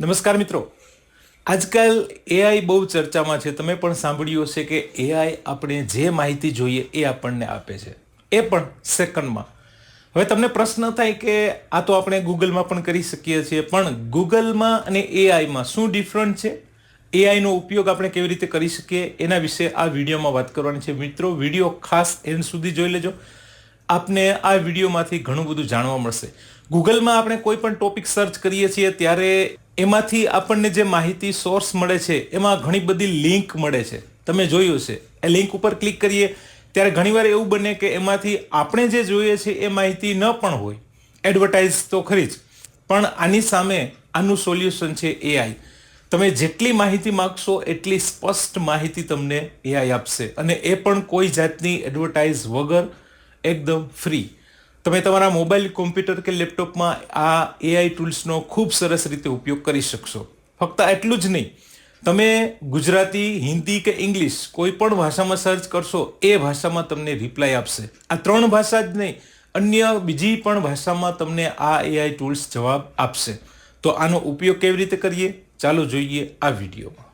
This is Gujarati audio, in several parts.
નમસ્કાર મિત્રો. આજકાલ એઆઈ બહુ ચર્ચામાં છે. તમે પણ સાંભળ્યું હશે કે એઆઈ આપણે જે માહિતી જોઈએ એ આપણને આપે છે. એ પણ સેકન્ડમાં. હવે તમને પ્રશ્ન થાય કે આ તો આપણે ગૂગલમાં પણ કરી શકીએ છીએ, પણ ગૂગલમાં અને એઆઈમાં શું ડિફરન્ટ છે? એઆઈનો ઉપયોગ આપણે કેવી રીતે કરી શકીએ? એના વિશે આ વિડીયોમાં વાત કરવાની છે. મિત્રો, વીડિયો ખાસ એન્ડ સુધી જોઈ લેજો. આપને આ વિડીયોમાંથી ઘણું બધું જાણવા મળશે. ગૂગલમાં આપણે કોઈ પણ ટોપિક સર્ચ કરીએ છીએ, ત્યારે એમાંથી આપણને જે માહિતી સોર્સ મળે છે, એમાં ઘણી બધી લિંક મળે છે. તમે જોયું છે. એ લિંક ઉપર ક્લિક કરીએ, ત્યારે ઘણીવાર એવું બને કે એમાંથી આપણે જે જોઈએ છે એ માહિતી ન પણ હોય. એડવર્ટાઇઝ તો ખરી જ, પણ આની સામે આનું સોલ્યુશન છે એઆઈ તમે જેટલી માહિતી માગશો, એટલી સ્પષ્ટ માહિતી તમને એઆઈ આપશે. અને એ પણ કોઈ જાતની એડવર્ટાઇઝ વગર એકદમ ફ્રી તમે તમારા મોબાઈલ, કોમ્પ્યુટર કે લેપટોપમાં આ એઆઈ ટૂલ્સનો ખૂબ સરસ રીતે ઉપયોગ કરી શકશો. ફક્ત એટલું જ નહીં. તમે ગુજરાતી, હિન્દી કે ઇંગ્લિશ કોઈ પણ ભાષામાં સર્ચ કરશો, એ ભાષામાં તમને રિપ્લાય આપશે. આ ત્રણ ભાષા જ નહીં, અન્ય બીજી પણ ભાષામાં તમને આ એઆઈ ટૂલ્સ જવાબ આપશે. તો આનો ઉપયોગ કેવી રીતે કરીએ? ચાલો જોઈએ આ વિડીયોમાં.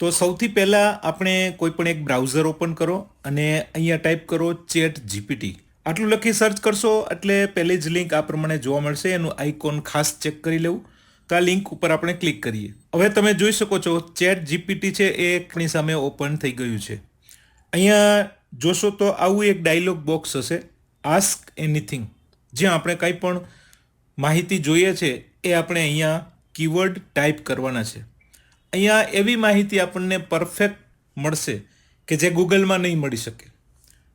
તો સૌથી પહેલા આપણે કોઈ પણ એક બ્રાઉઝર ઓપન કરો અને અહીંયા ટાઈપ કરો ચેટ જીપીટી આટલું લખી સર્ચ કરશો એટલે પહેલી જ લિંક આ પ્રમાણે જોવા મળશે. એનું આઇકોન ખાસ ચેક કરી લેવું. તો આ લિંક ઉપર આપણે ક્લિક કરીએ. હવે તમે જોઈ શકો છો, ચેટ જીપીટી છે એ એકની સામે ઓપન થઈ ગયું છે. અહીંયા જોશો તો આવું એક ડાયલોગ બોક્સ હશે. આસ્ક એનીથિંગ જ્યાં આપણે કંઈ પણ માહિતી જોઈએ છે, એ આપણે અહીંયા કીવર્ડ ટાઈપ કરવાના છે. અહીંયા એવી માહિતી આપણને પરફેક્ટ મળશે કે જે ગૂગલમાં નહીં મળી શકે.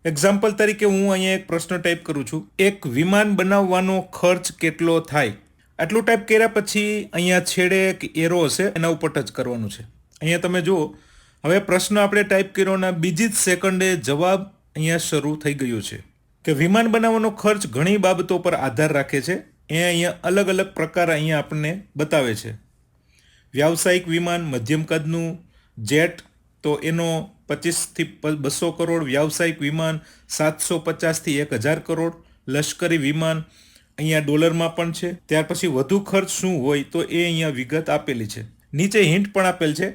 એક્ઝામ્પલ તરીકે હું અહીંયા એક પ્રશ્ન ટાઈપ કરું છું. એક વિમાન બનાવવાનો ખર્ચ કેટલો થાય? આટલું ટાઈપ કર્યા પછી અહીંયા છેડે એક એરો હશે, એના ઉપર ટચ કરવાનું છે. અહીંયા તમે જુઓ, હવે પ્રશ્ન આપણે ટાઈપ કર્યોના બીજી જ સેકન્ડે જવાબ અહીંયા શરૂ થઈ ગયો છે. કે વિમાન બનાવવાનો ખર્ચ ઘણી બાબતો પર આધાર રાખે છે. એ અહીંયા અલગ અલગ પ્રકાર અહીંયા આપણને બતાવે છે. વ્યાવસાયિક વિમાન, મધ્યમ કદનું જેટ, તો એનો પચીસથી બસો કરોડ વ્યાવસાયિક વિમાન, સાતસો પચાસથી એક હજાર કરોડ લશ્કરી વિમાન અહીંયા ડોલરમાં પણ છે. ત્યાર પછી વધુ ખર્ચ શું હોય તો એ અહીંયા વિગત આપેલી છે. નીચે હિન્ટ પણ આપેલ છે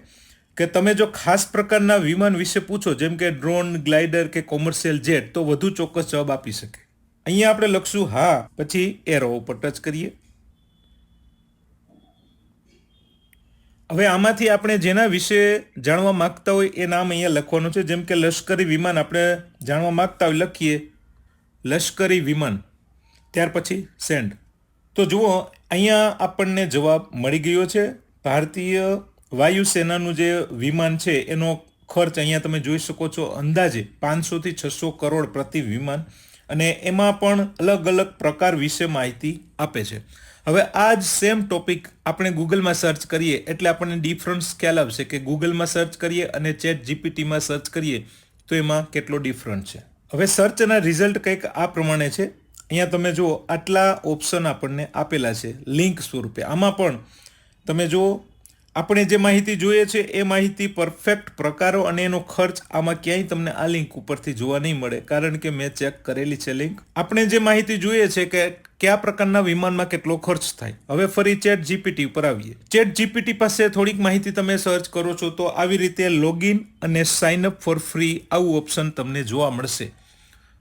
કે તમે જો ખાસ પ્રકારના વિમાન વિશે પૂછો, જેમ કે ડ્રોન, ગ્લાઇડર કે કોમર્શિયલ જેટ, તો વધુ ચોક્કસ જવાબ આપી શકે. અહીંયા આપણે લખશું હા, પછી એરો ઉપર ટચ કરીએ. હવે આમાંથી આપણે જેના વિશે જાણવા માગતા હોય એ નામ અહીંયા લખવાનું છે. જેમ કે લશ્કરી વિમાન આપણે જાણવા માગતા હોય, લખીએ. લશ્કરી વિમાન. ત્યાર પછી સેન્ડ. તો જુઓ, અહીંયા આપણને જવાબ મળી ગયો છે. ભારતીય વાયુસેનાનું જે વિમાન છે, એનો ખર્ચ અહીંયા તમે જોઈ શકો છો અંદાજે પાંચસોથી છસો કરોડ પ્રતિ વિમાન. અને એમાં પણ અલગ અલગ પ્રકાર વિશે માહિતી આપે છે. હવે આ જ સેમ ટોપિક આપણે ગૂગલમાં સર્ચ કરીએ, એટલે આપણને ડિફરન્સ ખ્યાલ આવશે કે ગૂગલમાં સર્ચ કરીએ અને ચેટ જીપીટીમાં સર્ચ કરીએ, તો એમાં કેટલો ડિફરન્ટ છે. હવે સર્ચના રિઝલ્ટ કંઈક આ પ્રમાણે છે. અહીંયા તમે જુઓ, આટલા ઓપ્શન આપણને આપેલા છે લિંક સ્વરૂપે. આમાં પણ તમે જુઓ આપણે જે માહિતી જોઈએ છે, એ માહિતી પરફેક્ટ પ્રકારો અને એનો ખર્ચ આમાં ક્યાંય તમને આ લિંક ઉપરથી જોવા નહીં મળે. કારણ કે મેં ચેક કરેલી છે લિંક આપણે જે માહિતી જોઈએ છે કે કયા પ્રકારના વિમાનમાં કેટલો ખર્ચ થાય. હવે ફરી ચેટ જીપીટી ઉપર આવીએ. ચેટ જીપીટી પાસે થોડીક માહિતી તમે સર્ચ કરો છો તો આવી રીતે લોગિન અને સાઇન અપ ફોર ફ્રી આવું ઓપ્શન તમને જોવા મળશે.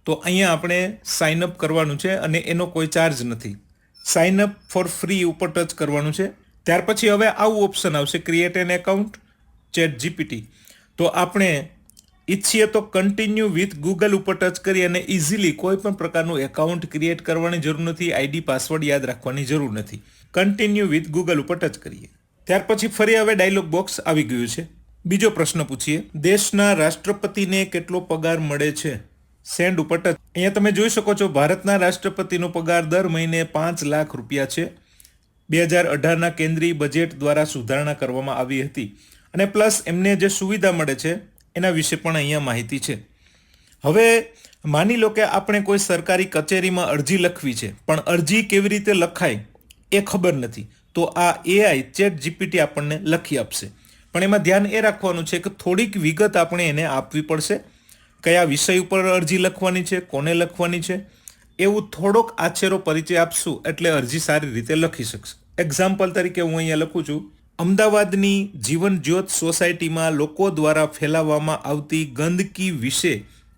તો અહીંયા આપણે સાઇન અપ કરવાનું છે અને એનો કોઈ ચાર્જ નથી. સાઇન અપ ફોર ફ્રી ઉપર ટચ કરવાનું છે. ત્યાર પછી હવે આવું ઓપ્શન આવશે create an account chat GPT તો આપણે ઈચ્છીએ તો કન્ટિન્યુ વિથ ગૂગલ ઉપર ટચ કરી અને ઇઝીલી કોઈ પણ પ્રકારનું એકાઉન્ટ ક્રિએટ કરવાની જરૂર નથી આઈડી પાસવર્ડ યાદ રાખવાની જરૂર નથી. કન્ટિન્યુ વિથ ગૂગલ ઉપર ટચ કરીએ. ત્યાર પછી ફરી હવે ડાયલોગ બોક્સ આવી ગયું છે. બીજો પ્રશ્ન પૂછીએ. દેશના રાષ્ટ્રપતિને કેટલો પગાર મળે છે? સેન્ડ ઉપર ટચ અહીંયા તમે જોઈ શકો છો, ભારતના રાષ્ટ્રપતિનો પગાર દર મહિને પાંચ લાખ રૂપિયા છે. બે હજાર અઢારના કેન્દ્રીય બજેટ દ્વારા સુધારણા કરવામાં આવી હતી અને પ્લસ એમને જે સુવિધા મળે છે, એના વિશે પણ અહીંયા માહિતી છે. હવે માની લો કે આપણે કોઈ સરકારી કચેરીમાં અરજી લખવી છે, પણ અરજી કેવી રીતે લખાય એ ખબર નથી, તો આ એઆઈ ચેટ જીપીટી આપણને લખી આપશે. પણ એમાં ધ્યાન એ રાખવાનું છે કે થોડીક વિગત આપણે એને આપવી પડશે. કયા વિષય ઉપર અરજી લખવાની છે, કોને લખવાની છે એવું થોડોક આછેરો પરિચય આપશું એટલે અરજી સારી રીતે લખી શકશે. એક્ઝામ્પલ તરીકે હું અહીંયા લખું છું. અમદાવાદની જીવન જ્યોત સોસાયટીમાં લોકો દ્વારા ફેલાવવામાં આવતી ગંદકી વિશે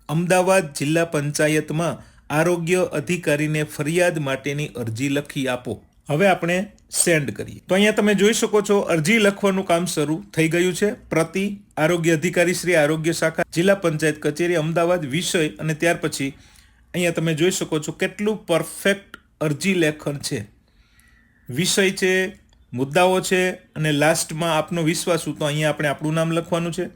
અમદાવાદ જિલ્લા પંચાયતમાં આરોગ્ય અધિકારીને ફરિયાદ માટેની અરજી લખી આપો. હવે આપણે સેન્ડ કરીએ. તો અહીંયા તમે જોઈ શકો છો, અરજી લખવાનું કામ શરૂ થઈ ગયું છે. પ્રતિ આરોગ્ય અધિકારી શ્રી આરોગ્ય શાખા જિલ્લા પંચાયત કચેરી અમદાવાદ વિષય અને ત્યાર પછી અહીંયા તમે જોઈ શકો છો કેટલું પરફેક્ટ અરજી લેખન છે. વિષય છે, મુદ્દાઓ છે અને લાસ્ટમાં આપનો વિશ્વાસ હું તો અહીંયા આપણે આપણું નામ લખવાનું છે.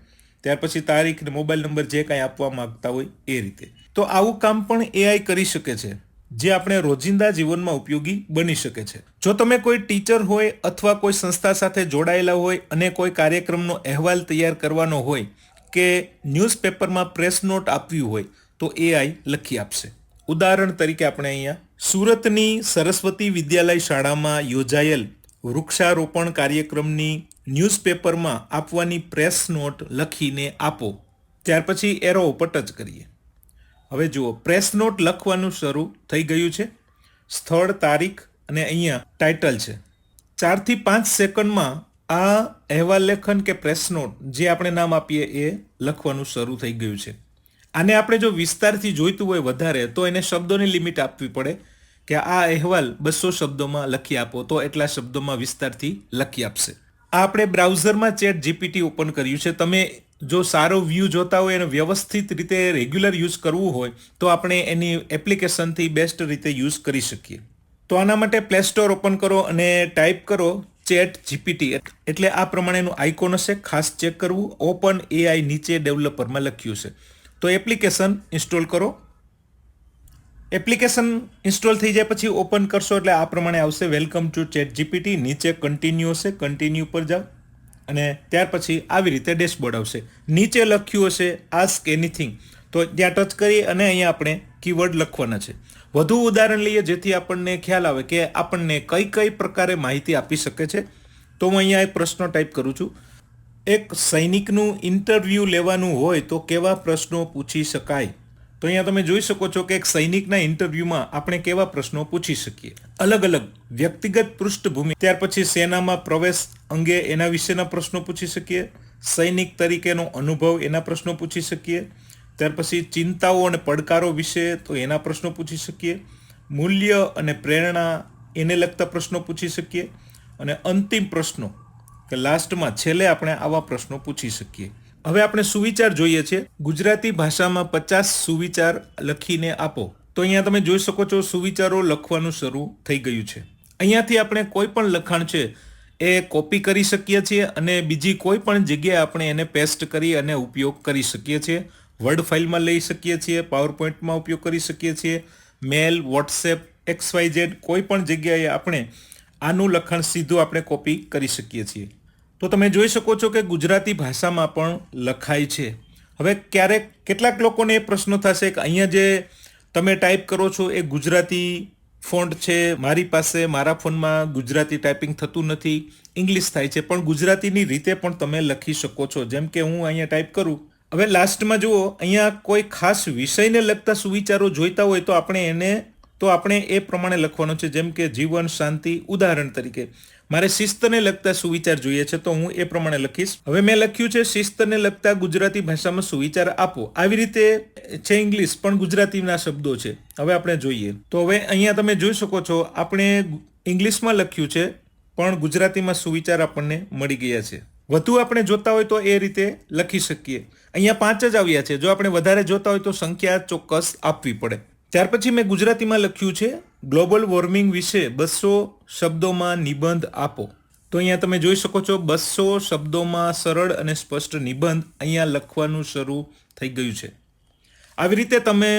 ત્યાર પછી તારીખ ને મોબાઈલ નંબર જે કાંઈ આપવા માગતા હોય એ રીતે. તો આવું કામ પણ એઆઈ કરી શકે છે, જે આપણે રોજિંદા જીવનમાં ઉપયોગી બની શકે છે. જો તમે કોઈ ટીચર હોય અથવા કોઈ સંસ્થા સાથે જોડાયેલા હોય અને કોઈ કાર્યક્રમનો અહેવાલ તૈયાર કરવાનો હોય કે ન્યૂઝપેપરમાં પ્રેસ નોટ આપવી હોય તો એઆઈ લખી આપશે. ઉદાહરણ તરીકે આપણે અહીંયા સુરતની સરસ્વતી વિદ્યાલય શાળામાં યોજાયેલ વૃક્ષારોપણ કાર્યક્રમની ન્યૂઝપેપરમાં આપવાની પ્રેસ નોટ લખીને આપો. ત્યાર પછી એરો ઉપર ટચ કરીએ. હવે જુઓ, પ્રેસ નોટ લખવાનું શરૂ થઈ ગયું છે. સ્થળ, તારીખ અને અહીંયા ટાઇટલ છે. ચારથી પાંચ સેકન્ડમાં આ અહેવાલ લેખન કે પ્રેસ નોટ જે આપણે નામ આપીએ એ લખવાનું શરૂ થઈ ગયું છે. આને આપણે જો વિસ્તારથી જોઈતું હોય વધારે, તો એને શબ્દોની લિમિટ આપવી પડે કે આ અહેવાલ બસો શબ્દોમાં લખી આપો, તો એટલા શબ્દોમાં વિસ્તારથી લખી આપશે. આ આપણે બ્રાઉઝરમાં ચેટ જીપીટી ઓપન કર્યું છે. તમે જો સારો વ્યૂ જોતા હોય અને વ્યવસ્થિત રીતે રેગ્યુલર યુઝ કરવું હોય, તો આપણે એની એપ્લિકેશનથી બેસ્ટ રીતે યુઝ કરી શકીએ. તો આના માટે પ્લે સ્ટોર ઓપન કરો અને ટાઈપ કરો ચેટ જીપીટી. એટલે આ પ્રમાણેનું આઇકોન હશે, ખાસ ચેક કરવું. ઓપન એઆઈ નીચે ડેવલપરમાં લખ્યું છે. તો એપ્લિકેશન ઇન્સ્ટોલ કરો. એપ્લિકેશન ઇન્સ્ટોલ થઈ જાય પછી ઓપન કરશો એટલે આ પ્રમાણે આવશે. Welcome to chat GPT. નીચે કન્ટિન્યુ હશે કન્ટિન્યુ પર જાઓ અને ત્યાર પછી આવી રીતે ડેશબોર્ડ આવશે. નીચે લખ્યું હશે આસ્ક એનીથિંગ તો ત્યાં ટચ કરી અને અહીંયા આપણે કીવર્ડ લખવાના છે. વધુ ઉદાહરણ લઈએ જેથી આપણને ખ્યાલ આવે કે આપણને કઈ કઈ પ્રકારે માહિતી આપી શકે છે. તો હું અહીંયા એક પ્રશ્ન ટાઈપ કરું છું. એક સૈનિકનું ઇન્ટરવ્યૂ લેવાનું હોય તો કેવા પ્રશ્નો પૂછી શકાય? તો અહીંયા તમે જોઈ શકો છો કે એક સૈનિકના ઇન્ટરવ્યૂમાં આપણે કેવા પ્રશ્નો પૂછી શકીએ. અલગ અલગ વ્યક્તિગત પૃષ્ઠભૂમિ. ત્યાર પછી સેનામાં પ્રવેશ અંગે એના વિશેના પ્રશ્નો પૂછી શકીએ. સૈનિક તરીકેનો અનુભવ એના પ્રશ્નો પૂછી શકીએ. ત્યાર પછી ચિંતાઓ અને પડકારો વિશે તો એના પ્રશ્નો પૂછી શકીએ. મૂલ્ય અને પ્રેરણા એને લગતા પ્રશ્નો પૂછી શકીએ. અને અંતિમ પ્રશ્નો કે લાસ્ટમાં છેલ્લે આપણે આવા પ્રશ્નો પૂછી શકીએ. હવે આપણે સુવિચાર જોઈએ છે. ગુજરાતી ભાષામાં પચાસ સુવિચાર લખીને આપો. તો અહીંયા તમે જોઈ શકો છો સુવિચારો લખવાનું શરૂ થઈ ગયું છે. અહીંયાથી આપણે કોઈ પણ લખાણ છે એ કોપી કરી શકીએ છીએ અને બીજી કોઈ પણ જગ્યાએ આપણે એને પેસ્ટ કરી અને ઉપયોગ કરી શકીએ છીએ. વર્ડ ફાઇલમાં લઈ શકીએ છીએ પાવરપોઈન્ટમાં ઉપયોગ કરી શકીએ છીએ mail WhatsApp X Y Z કોઈ પણ જગ્યાએ આપણે આનું લખાણ સીધું આપણે કોપી કરી શકીએ છીએ. તો તમે જોઈ શકો છો કે ગુજરાતી ભાષામાં પણ લખાય છે. હવે ક્યારેક કેટલાક લોકોને એ પ્રશ્ન થશે કે અહીંયા જે તમે ટાઈપ કરો છો એ ગુજરાતી ફોન્ટ છે, મારી પાસે, મારા ફોનમાં ગુજરાતી ટાઈપિંગ થતું નથી, ઇંગ્લિશ થાય છે, પણ ગુજરાતીની રીતે પણ તમે લખી શકો છો. જેમ કે હું અહીંયા ટાઈપ કરું. હવે લાસ્ટમાં જુઓ, અહીંયા કોઈ ખાસ વિષયને લગતા સુવિચારો જોઈતા હોય તો આપણે એને, તો આપણે એ પ્રમાણે લખવાનો છે. જેમ કે જીવન શાંતિ ઉદાહરણ તરીકે. મારે શિસ્તને લગતા સુવિચાર જોઈએ છે, તો હું એ પ્રમાણે લખીશ. હવે મેં લખ્યું છે, શિસ્તને લગતા ગુજરાતી ભાષામાં સુવિચાર આપો. આવી રીતે છે ઇંગ્લિશ, પણ ગુજરાતીના શબ્દો છે. હવે આપણે જોઈએ. તો હવે અહીંયા તમે જોઈ શકો છો, આપણે ઇંગ્લિશમાં લખ્યું છે, પણ ગુજરાતીમાં સુવિચાર આપણને મળી ગયા છે. વધુ આપણે જોતા હોય તો એ રીતે લખી શકીએ. અહીંયા પાંચ જ આવ્યા છે. જો આપણે વધારે જોતા હોય તો સંખ્યા ચોક્કસ આપવી પડે. ત્યાર પછી મેં ગુજરાતીમાં લખ્યું છે ગ્લોબલ વોર્મિંગ વિશે બસો શબ્દોમાં નિબંધ આપો. તો અહીંયા તમે જોઈ શકો છો, બસો શબ્દોમાં સરળ અને સ્પષ્ટ નિબંધ અહીંયા લખવાનું શરૂ થઈ ગયું છે. આવી રીતે તમે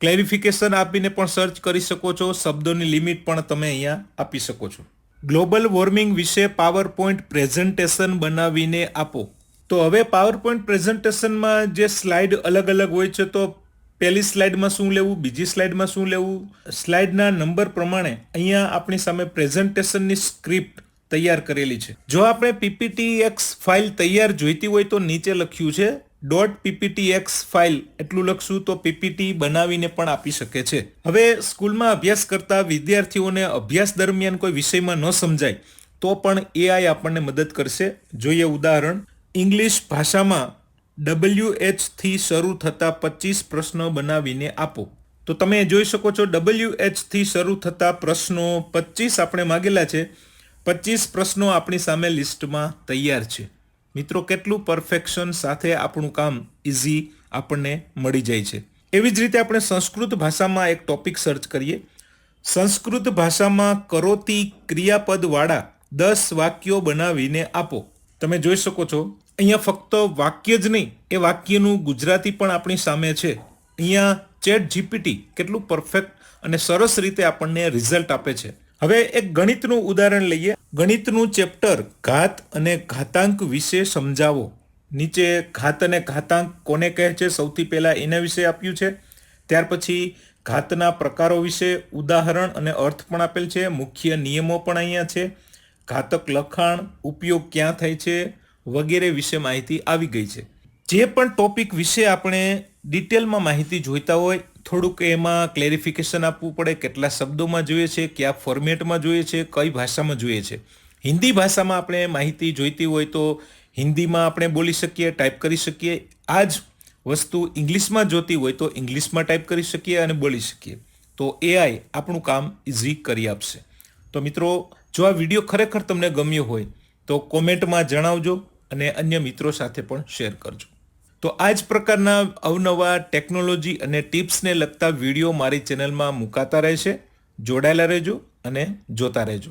ક્લેરિફિકેશન આપીને પણ સર્ચ કરી શકો છો, શબ્દોની લિમિટ પણ તમે અહીંયા આપી શકો છો. ગ્લોબલ વોર્મિંગ વિશે પાવર પોઈન્ટ પ્રેઝન્ટેશન બનાવીને આપો. તો હવે પાવર પોઈન્ટ પ્રેઝન્ટેશનમાં જે સ્લાઇડ અલગ અલગ હોય છે, તો પહેલી સ્લાઇડમાં શું લેવું, બીજી સ્લાઇડમાં શું લેવું? સ્લાઇડના નંબર પ્રમાણે અહીંયા આપણી સામે પ્રેઝન્ટેશનની સ્ક્રિપ્ટ તૈયાર કરેલી છે. જો આપણે પીપીટી એક્સ ફાઇલ તૈયાર જોઈતી હોય તો નીચે લખ્યું છે, ડોટ પીપીટી એક્સ ફાઇલ. એટલું લખશું તો પીપીટી બનાવીને પણ આપી શકે છે. હવે સ્કૂલમાં અભ્યાસ કરતા વિદ્યાર્થીઓને અભ્યાસ દરમિયાન કોઈ વિષયમાં ન સમજાય, તો પણ એઆઈ આપણને મદદ કરશે. જોઈએ ઉદાહરણ, ઇંગ્લિશ ભાષામાં ડબલ્યુ થી શરૂ થતા પચીસ પ્રશ્નો બનાવીને આપો. તો તમે જોઈ શકો છો ડબલ્યુ થી શરૂ થતા પ્રશ્નો પચીસ આપણે માગેલા છે. પચીસ પ્રશ્નો આપણી સામે લિસ્ટમાં તૈયાર છે. મિત્રો, કેટલું પરફેક્શન સાથે આપણું કામ ઇઝી આપણને મળી જાય છે. એવી જ રીતે આપણે સંસ્કૃત ભાષામાં એક ટોપિક સર્ચ કરીએ. સંસ્કૃત ભાષામાં કરોતી ક્રિયાપદવાળા દસ વાક્યો બનાવીને આપો. તમે જોઈ શકો છો અહીંયા ફક્ત વાક્ય જ નહીં, એ વાક્યનું ગુજરાતી પણ આપણી સામે છે. અહીંયા ચેટ જીપીટી કેટલું પરફેક્ટ અને સરસ રીતે આપણને રિઝલ્ટ આપે છે. હવે એક ગણિતનું ઉદાહરણ લઈએ. ગણિતનું ચેપ્ટર ઘાત અને ઘાતાંક વિશે સમજાવો. નીચે ઘાત અને ઘાતાંક કોને કહે છે? સૌથી પહેલાં એના વિશે આપ્યું છે. ત્યાર પછી ઘાતના પ્રકારો વિશે ઉદાહરણ અને અર્થ પણ આપેલ છે. મુખ્ય નિયમો પણ અહીંયા છે. ઘાતક લખાણ, ઉપયોગ ક્યાં થાય છે? વગેરે વિશે માહિતી આવી ગઈ છે. જે પણ ટોપિક વિશે આપણે ડિટેલમાં માહિતી જોઈતા હોય, થોડુંક એમાં ક્લેરિફિકેશન આપવું પડે, કેટલા શબ્દોમાં જોઈએ છે, કયા ફોર્મેટમાં જોઈએ છે, કઈ ભાષામાં જોઈએ છે. હિન્દી ભાષામાં આપણે માહિતી જોઈતી હોય તો હિન્દીમાં આપણે બોલી શકીએ ટાઈપ કરી શકીએ. આ જ વસ્તુ ઇંગ્લિશમાં જોતી હોય તો ઇંગ્લિશમાં ટાઈપ કરી શકીએ અને બોલી શકીએ. તો એઆઈ આપણું કામ ઇઝી કરી આપશે. તો મિત્રો, જો આ વીડિયો ખરેખર તમને ગમ્યો હોય, તો કોમેન્ટમાં જણાવજો. અને અન્ય મિત્રો સાથે પણ શેર કરજો. તો આ જ પ્રકારના અવનવા ટેકનોલોજી અને ટિપ્સને લગતા વીડિયો મારી ચેનલમાં મુકાતા રહેશે. જોડાયેલા રહેજો અને જોતા રહેજો.